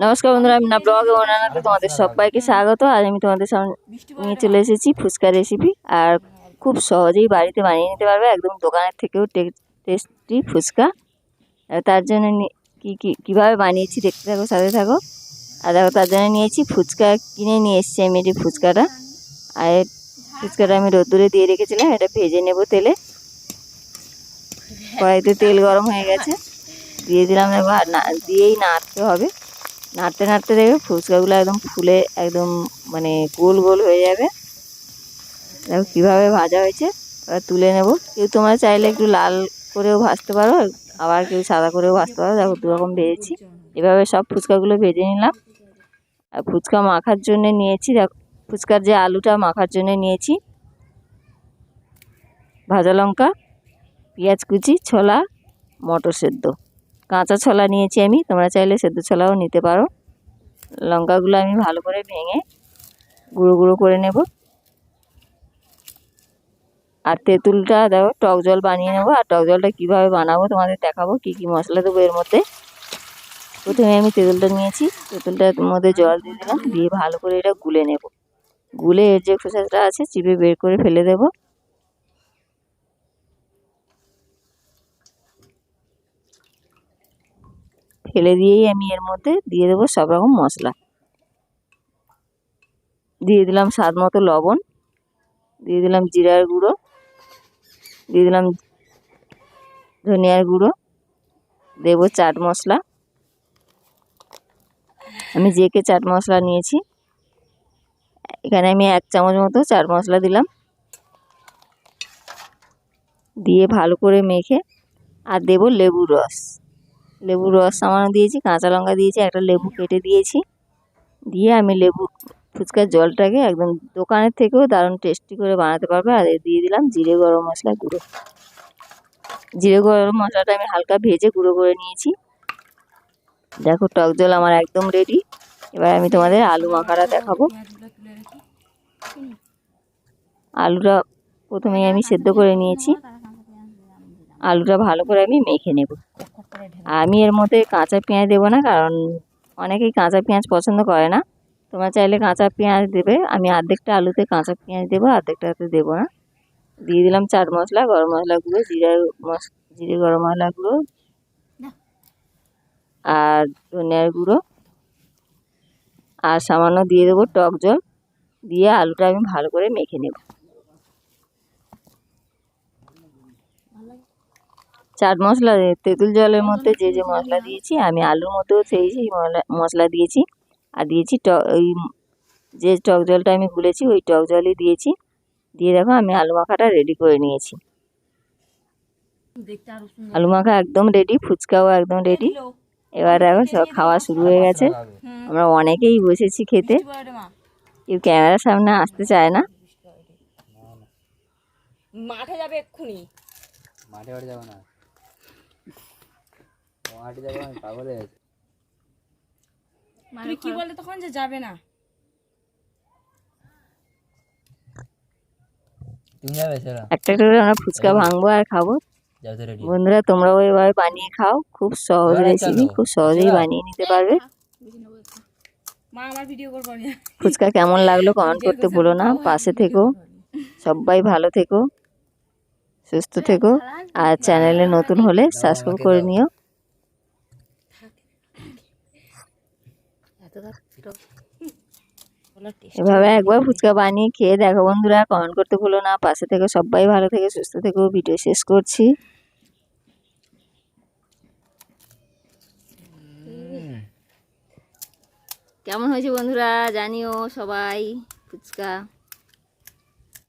নমস্কার বন্ধুরা আমি না ব্লগে বানাতে তোমাদের সবাইকে স্বাগত। আজ আমি তোমাদের সামনে নিয়ে চলে এসেছি ফুচকা রেসিপি আর খুব সহজেই বাড়িতে বানিয়ে নিতে পারবে। একদম দোকানের থেকেও টেস্টি ফুচকা। আর তার জন্য নি- কি কি কীভাবে বানিয়েছি দেখতে থাকো সাথে থাকো। আর দেখো তার জন্য নিয়েছি ফুচকা কিনে নিয়ে এসেছি আমি এটি ফুচকাটা। আর ফুচকাটা আমি রোদ্দুরে দিয়ে রেখেছিলাম এটা ভেজে নেব তেলে। কড়াইতে তেল গরম হয়ে গেছে। দিয়ে দিলাম এবার না দিয়েই নাড়তে হবে। নাড়তে নাড়তে দেখবে ফুচকাগুলো একদম ফুলে একদম মানে গোল গোল হয়ে যাবে। দেখো কীভাবে ভাজা হয়েছে, এবার তুলে নেব। কেউ তোমরা চাইলে একটু লাল করেও ভাজতে পারো, আবার কেউ সাদা করেও ভাজতে পারো। দেখো দুরকম ভেজেছি। এভাবে সব ফুচকাগুলো ভেজে নিলাম। আর ফুচকা মাখার জন্য নিয়েছি, দেখো, ফুচকার যে আলুটা মাখার জন্য নিয়েছি। ভাজা লঙ্কা, পেঁয়াজ কুচি, ছোলা, মটর সেদ্ধ। কাঁচা ছোলা নিয়েছি আমি। তোমরা চাইলে সেদ্ধ ছোলাও নিতে পারো। লঙ্কাগুলো আমি ভালো করে ভেঙে গুঁড়ো গুঁড়ো করে নেব। আর তেঁতুলটা দেখো, টক জল বানিয়ে নেব। আর টক জলটা কীভাবে বানাবো তোমাদের দেখাবো, কী কী মশলা দেবো এর মধ্যে। প্রথমে আমি তেঁতুলটা নিয়েছি। তেঁতুলটার মধ্যে জল দিয়ে দিলাম। দিয়ে ভালো করে এটা গুলে নেব। গুলে এর যে খোসাটা আছে, চিপে বের করে ফেলে দেবো। ফেলে দিয়েই আমি এর মধ্যে দিয়ে দেবো সব রকম মশলা। দিয়ে দিলাম স্বাদ মতো লবণ, দিয়ে দিলাম জিরার গুঁড়ো, দিয়ে দিলাম ধনিয়ার গুঁড়ো, দেবো চাট মশলা। আমি জেকে চাট মশলা নিয়েছি, এখানে আমি এক চামচ মতো চাট মশলা দিলাম। দিয়ে ভালো করে মেখে, আর দেবো লেবুর রস। লেবুর রস সামান্য দিয়েছি, কাঁচা লঙ্কা দিয়েছি, একটা লেবু কেটে দিয়েছি। দিয়ে আমি লেবু, ফুচকার জলটাকে একদম দোকানের থেকেও দারুণ টেস্টি করে বানাতে পারবে। আর দিয়ে দিলাম জিরে গরম মশলা গুঁড়ো। জিরে গরম মশলাটা আমি হালকা ভেজে গুঁড়ো করে নিয়েছি। দেখো টক জল আমার একদম রেডি এবার আমি তোমাদের আলু মাখাটা দেখাবো। আলুটা প্রথমেই আমি সেদ্ধ করে নিয়েছি। আলুটা ভালো করে আমি মেখে নেব। আমি এর মধ্যে কাঁচা পেঁয়াজ দেবো না, কারণ অনেকেই কাঁচা পেঁয়াজ পছন্দ করে না। তোমরা চাইলে কাঁচা পেঁয়াজ দেবে। আমি অর্ধেকটা আলুতে কাঁচা পেঁয়াজ দেবো অর্ধেকটাতে দেবো না। দিয়ে দিলাম চাট মশলা, গরম মশলা গুঁড়ো, জিরার মশ, জিরে গরম মশলা গুঁড়ো আর ধনিয়ার গুঁড়ো। আর সামান্য দিয়ে দেবো টক জল। দিয়ে আলুটা আমি ভালো করে মেখে নেব। চাট মশলা তেঁতুল জলের মধ্যে যে যে মশলা দিয়েছি আমি আলুর মধ্যেও সেই সেই মশলা- মশলা দিয়েছি। আর দিয়েছি ট ওই যে টক জলটা আমি গুলেছি ওই টক জলই দিয়েছি। দিয়ে দেখো আমি আলু মাখাটা রেডি করে নিয়েছি। আলু মাখা একদম রেডি ফুচকাও একদম রেডি এবার দেখো সব খাওয়া শুরু হয়ে গেছে। আমরা অনেকেই বসেছি খেতে। কেউ ক্যামেরার সামনে আসতে চায় না। মাঠে যাবে এক্ষুনি। মাঠে বাড়ি যাব না। মাঠে যাব আমি পাগল হয়ে গেছি। তুমি কি বললে তখন যে যাবে না? তুমি যাবে সেরা। একটা একটা করে আমরা ফুচকা ভাঙবো আর খাব। বন্ধুরা তোমরাও এভাবে বানিয়ে খাও খুব সহজ রেসিপি খুব সহজেই বানিয়ে নিতে পারবে। মা আমার ভিডিও করব ফুচকা কেমন লাগল কমেন্ট করতে ভুলো না। পাশে থেকো। সবাই ভালো থেকো। সুস্থ থেকো আর চ্যানেলে নতুন হলে সাবস্ক্রাইব করে নিও। এভাবে একবার ফুচকা বানিয়ে খেয়ে দেখো বন্ধুরা কমেন্ট করতে ভুলো না। পাশে থেকে সবাই, ভালো থেকে, সুস্থ থেকো। ভিডিও শেষ করছি। কেমন হয়েছে বন্ধুরা জানিও সবাই, ফুচকা।